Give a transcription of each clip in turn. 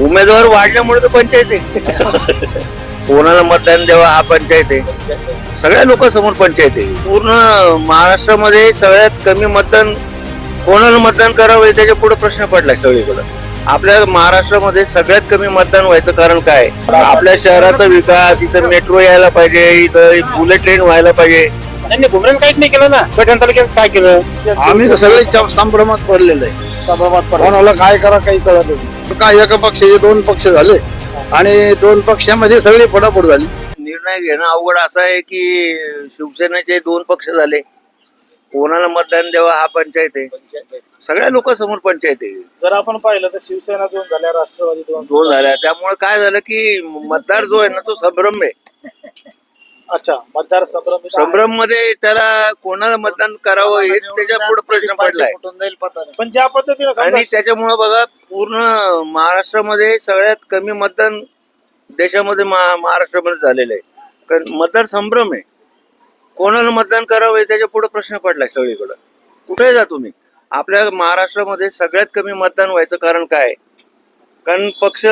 उमेदवार वाढल्यामुळे तर पंचायत आहे. कोणाला मतदान द्यावं हा पंचायत आहे. सगळ्या लोकांसमोर पंचायत आहे. पूर्ण महाराष्ट्रामध्ये सगळ्यात कमी मतदान कोणाला मतदान करावं हे त्याच्या पुढे प्रश्न पडलाय सगळीकडे. आपल्या महाराष्ट्रामध्ये सगळ्यात कमी मतदान व्हायचं कारण काय? आपल्या शहराचा विकास इथं मेट्रो यायला पाहिजे इथं बुलेट ट्रेन व्हायला पाहिजे. त्यांनी भुमरेन काहीच नाही केलं ना. पैठण तालुक्यात काय केलं? आम्ही तर सगळे संभ्रमात पडलेलो आहे. संभ्रमात पडला कोणाला काय करा काही कळत नाही. काय एका पक्षाचे दोन पक्ष झाले. आणि दोन पक्षामध्ये सगळी फटाफट झाली. निर्णय घेणं अवघड असं आहे की शिवसेनेचे दोन पक्ष झाले. कोणाला मतदान द्यावं हा पंचायत आहे. सगळ्या लोकांसमोर पंचायत आहे. जर आपण पाहिलं तर शिवसेना दोन झाल्या राष्ट्रवादी दोन दोन झाल्या. त्यामुळे काय झालं की मतदार जो आहे ना तो संभ्रम आहे. अच्छा मतदार संभ्रम संभ्रममध्ये त्याला कोणाला मतदान करावं हे त्याच्या पुढे प्रश्न पडलाय. पण ज्या पद्धतीने आणि समजा त्याच्यामुळं बघा पूर्ण महाराष्ट्रामध्ये सगळ्यात कमी मतदान देशामध्ये महा- महाराष्ट्रामध्ये झालेलं आहे. कारण मतदार संभ्रम आहे. कोणाला मतदान करावं हे त्याच्या पुढे प्रश्न पडलाय सगळीकडं. कुठे जा तुम्ही? आपल्या महाराष्ट्रामध्ये सगळ्यात कमी मतदान व्हायचं कारण काय? आहे? कारण पक्ष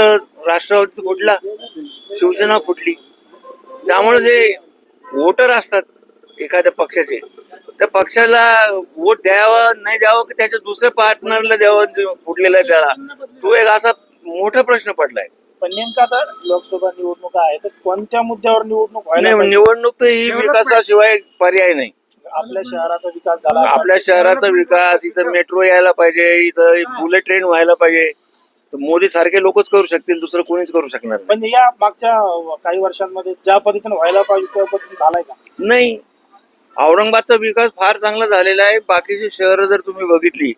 राष्ट्रवादी फुटला शिवसेना फुटली. त्यामुळे जे वोटर असतात एखाद्या पक्षाचे त्या पक्षाला वोट द्यावं नाही द्यावं की त्याच्या दुसऱ्या पार्टनरला द्यावं फुटलेला त्याला? तो एक असा मोठा प्रश्न पडलाय. पण नेमकं आता लोकसभा निवडणुका आहे तर कोणत्या मुद्द्यावर निवडणूक व्हायला नाही पाहिजे? निवडणूक तर ही विकासाशिवाय पर्याय नाही. आपल्या शहराचा विकास झाला आपल्या शहराचा विकास इथं मेट्रो यायला पाहिजे इथं बुलेट ट्रेन व्हायला पाहिजे. मोदी सारखे लोकच करू शकतील दुसरं कोणीच करू शकणार नाही. म्हणजे या मागच्या काही वर्षांमध्ये ज्या पद्धतीने व्हायला पाहिजे त्या पद्धतीने झालाय का? नाही. औरंगाबादचा विकास फार चांगला झालेला आहे. बाकीची शहरं जर तुम्ही बघितली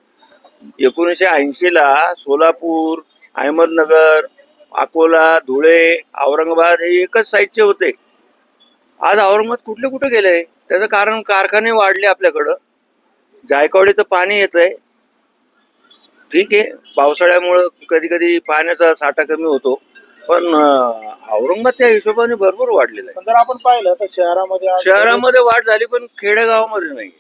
एकोणीसशे ऐंशी ला सोलापूर अहमदनगर अकोला धुळे औरंगाबाद हे एकच साईडचे होते. आज औरंगाबाद कुठले कुठे गेले त्याचं कारण कारखाने वाढले आपल्याकडं. जायकवाडीचं पाणी येत आहे ठीक आहे पावसाळ्यामुळं कधी कधी पाण्याचा साठा कमी होतो पण अं, औरंगाबाद त्या हिशोबाने भरपूर वाढलेलं आहे. पण जर आपण पाहिलं तर शहरामध्ये आज शहरामध्ये वाढ झाली पण खेडेगावामध्ये नाही.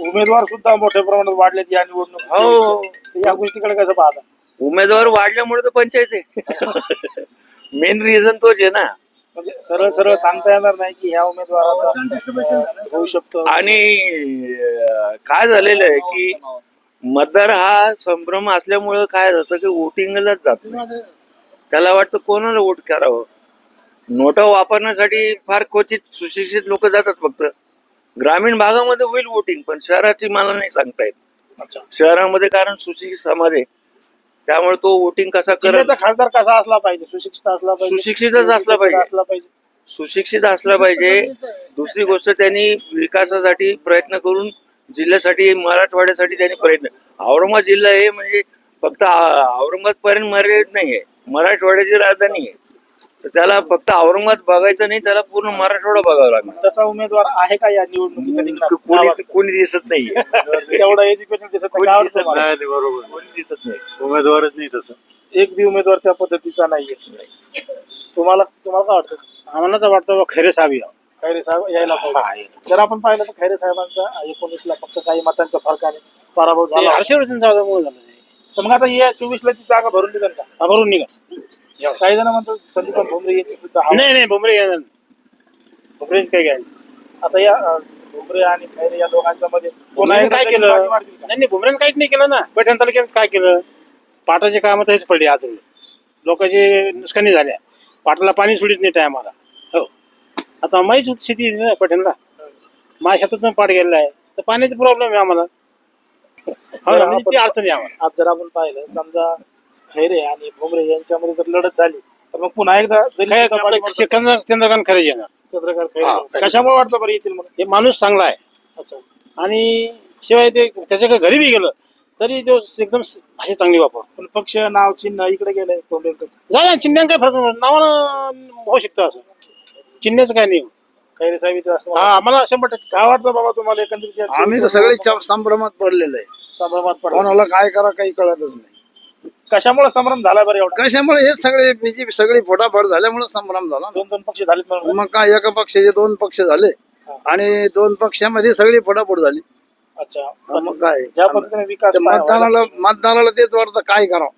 उमेदवार सुद्धा मोठ्या प्रमाणात वाढलेत या निवडणूक हो. या गोष्टीकडे कसं पाहता? उमेदवार वाढल्यामुळे तर पंचायत आहे. मेन रिझन तोच आहे ना. म्हणजे सरळ सरळ सांगता येणार नाही की ह्या उमेदवाराचा अं, होऊ शकतो आणि अं, काय झालेलं आहे की मतदार हा संभ्रम असल्यामुळं काय जातं की वोटिंगलाच जात नाही. त्याला वाटतं कोणाला वोट करावं? नोटा वापरण्यासाठी फार क्वचित सुशिक्षित लोक जातात फक्त. ग्रामीण भागामध्ये होईल वोटिंग पण शहराची मला नाही सांगता येत. शहरामध्ये कारण सुशिक्षित समाज आहे. त्यामुळे तो वोटिंग कसा करत खासदार कसा असला पाहिजे? सुशिक्षित असला पाहिजे? सुशिक्षितच असला पाहिजे. असला पाहिजे. सुशिक्षित असला पाहिजे. दुसरी गोष्ट त्यांनी विकासासाठी प्रयत्न करून जिल्ह्यासाठी मराठवाड्यासाठी त्यांनी प्रयत्न औरंगाबाद जिल्हा हे म्हणजे फक्त औरंगाबाद पर्यंत मर्यादित नाहीये. मराठवाड्याची राजधानी आहे. तर त्याला फक्त औरंगाबाद बघायचं नाही त्याला पूर्ण मराठवाडा बघावा लागणार. तसा उमेदवार आहे का या निवडणुकीत कोणी दिसत नाहीये. एवढं एज्युकेशन दिसत नाही. नाही बरोबर. कोणी दिसत नाही. उमेदवारच नाही तसं. एक बी उमेदवार त्या पद्धतीचा नाहीये. तुम्हाला तुम्हाला काय वाटतं? आम्हाला तर वाटतं खैरे साहेब या खैरे साहेब यायला पाहिजे. जर आपण पाहिलं तर खैरे साहेबांचा एकोणीस ला फक्त काही मतांच्या फरकाने पराभव झाला. हर्षवर्धन जाधवमुळे झालं ते. तर मग आता या चोवीस ला ती जागा भरून निघेल का? हा, भरून निघा काही जण म्हणतात संदीप भुमरे यांची सुद्धा हवा. नाही नाही भुमरे येणार नाही. भुमरेच काय घ्यायला आता या अं, भुमरे आणि खैरे या दोघांच्या मध्ये पुन्हा भुमरेनं एकदा काय केलं? बाजी मारतील का? नाही नाही भुमरेनं काहीच नाही केलं ना. पैठण तालुक्यात काय केलं? पाटाचे काम तरीच पडले आता लोकांची नुकसानी झाल्या. पाटाला पाणी सोडित नाही टायमाला. आता माहीच होती शेती ना पैठणला. माझ्या शेतातून पाट गेलेला आहे. तर पाण्याचा प्रॉब्लेम आहे आम्हाला. हो ना म्हणजे ती अडचण आहे आम्हाला. आज जर आपण पाहिलं समजा खैरे आणि भुमरे यांच्यामध्ये जर लढत झाली तर मग पुन्हा एकदा जरी काय. चंद्र चंद्रकांत खरे येणार. चंद्रकांत हा, खैरे. कशामुळे वाटतं बरं येतील म्हणून? हे माणूस चांगला आहे. अच्छा. आणि शिवाय ते त्याच्याकडे घरी बी गेलं तरी तो एकदम भाषा चांगली वापर पण पक्ष नाव चिन्ह इकडे गेलंय भुमरेंकडे झालं चिन्ह्यानं काय फरक नाही. नावानं होऊ शकतं असं. चिन्ह्याचं काय नाही. खैरे साहेब इथे असं हा आम्हाला शंभर टक्के काय वाटतं बाबा तुम्हाला एकंदरीत या आम्ही तर सगळे च- संभ्रमात पडलेलो आहे. संभ्रमात पडला कोणाला काय करा काही कळतच नाही. कशामुळे संभ्रम झाला बरं एवढा? कशामुळे हे सगळे बीजेपी सगळी फोटाफट झाल्यामुळे संभ्रम झाला. दोन दोन पक्ष झालेत म्हणून. मग काय एका पक्षाचे दोन पक्ष झाले आणि दोन पक्षामध्ये सगळी फोटाफट झाली. अच्छा. मग काय? ज्या पद्धतीने विकास पाहावा मतदानाला मतदानाला तेच वाटतं काय करावं?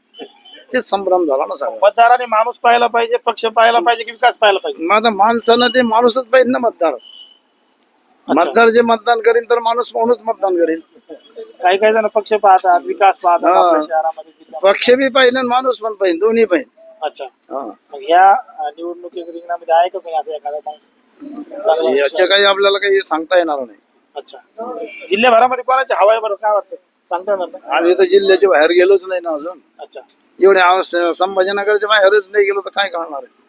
तेच संभ्रम झाला ना सगळा मतदाराने माणूस पाहायला पाहिजे पक्ष पाहायला पाहिजे की विकास पाहायला पाहिजे? आता माणसानं ते माणूसच पाहिजे ना मतदार. मतदार जे मतदान करीन तर माणूस माणूस मतदान करेल काही काही जण पक्ष पाहतात विकास पाहतात हा. आपल्या शहरामध्ये जिल्ह्यामध्ये. पक्ष बी पाहिजे आणि माणूस पण पाहिजे दोन्ही पाहिजे. अच्छा. हा. मग ह्या अं, निवडणुकीच्या रिंगणामध्ये आहे का कोणी असं एखादा माणूस? चांगला याचे हुशार? काही आपल्याला काही सांगता येणार नाही. अच्छा. जिल्ह्याभरामध्ये कोणाची? हवा आहे बरं काय वाटतं? सांगता येणार नाही? आम्ही तर जिल्ह्याच्या बाहेर गेलोच नाही ना अजून. अच्छा. एवढ्या अवस्था- संभाजीनगरच्या बाहेरच नाही गेलो तर काय करणार आहे?